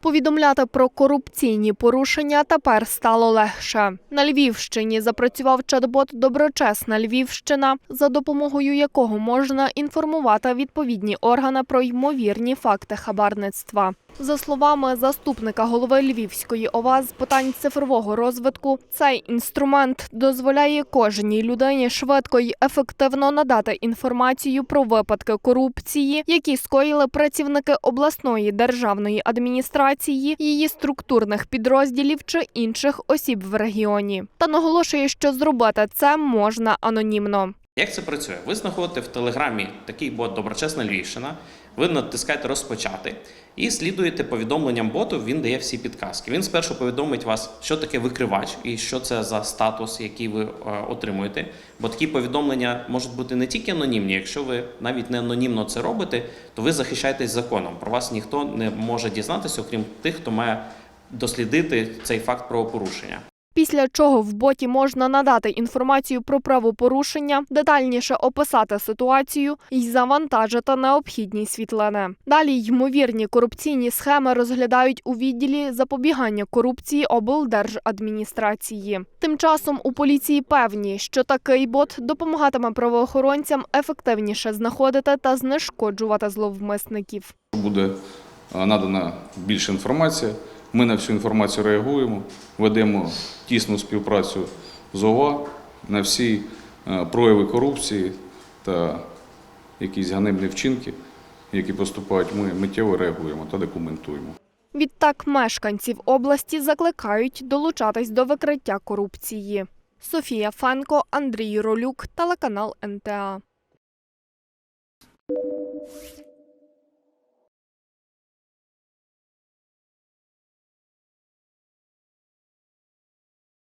Повідомляти про корупційні порушення тепер стало легше. На Львівщині запрацював чат-бот Доброчесна Львівщина, за допомогою якого можна інформувати відповідні органи про ймовірні факти хабарництва. За словами заступника голови Львівської ОВА з питань цифрового розвитку, цей інструмент дозволяє кожній людині швидко й ефективно надати інформацію про випадки корупції, які скоїли працівники обласної державної адміністрації, її структурних підрозділів чи інших осіб в регіоні. Та наголошує, що зробити це можна анонімно. Як це працює? Ви знаходите в Телеграмі такий бот Доброчесна Львівщина, ви натискаєте розпочати і слідуєте повідомленням боту, він дає всі підказки. Він спершу повідомить вас, що таке викривач і що це за статус, який ви е, отримуєте. Бо такі повідомлення можуть бути не тільки анонімні, якщо ви навіть не анонімно це робите, то ви захищаєтесь законом. Про вас ніхто не може дізнатися, окрім тих, хто має дослідити цей факт правопорушення. Після чого в боті можна надати інформацію про правопорушення, детальніше описати ситуацію і завантажити необхідні світлини. Далі ймовірні корупційні схеми розглядають у відділі запобігання корупції облдержадміністрації. Тим часом у поліції певні, що такий бот допомагатиме правоохоронцям ефективніше знаходити та знешкоджувати зловмисників. Буде е, надана більше інформація. Ми на всю інформацію реагуємо, ведемо тісну співпрацю з ОВА на всі е, прояви корупції та якісь ганебні вчинки, які поступають. Ми миттєво реагуємо та документуємо. Відтак мешканців області закликають долучатись до викриття корупції. Софія Фенко, Андрій Ролюк, телеканал НТА.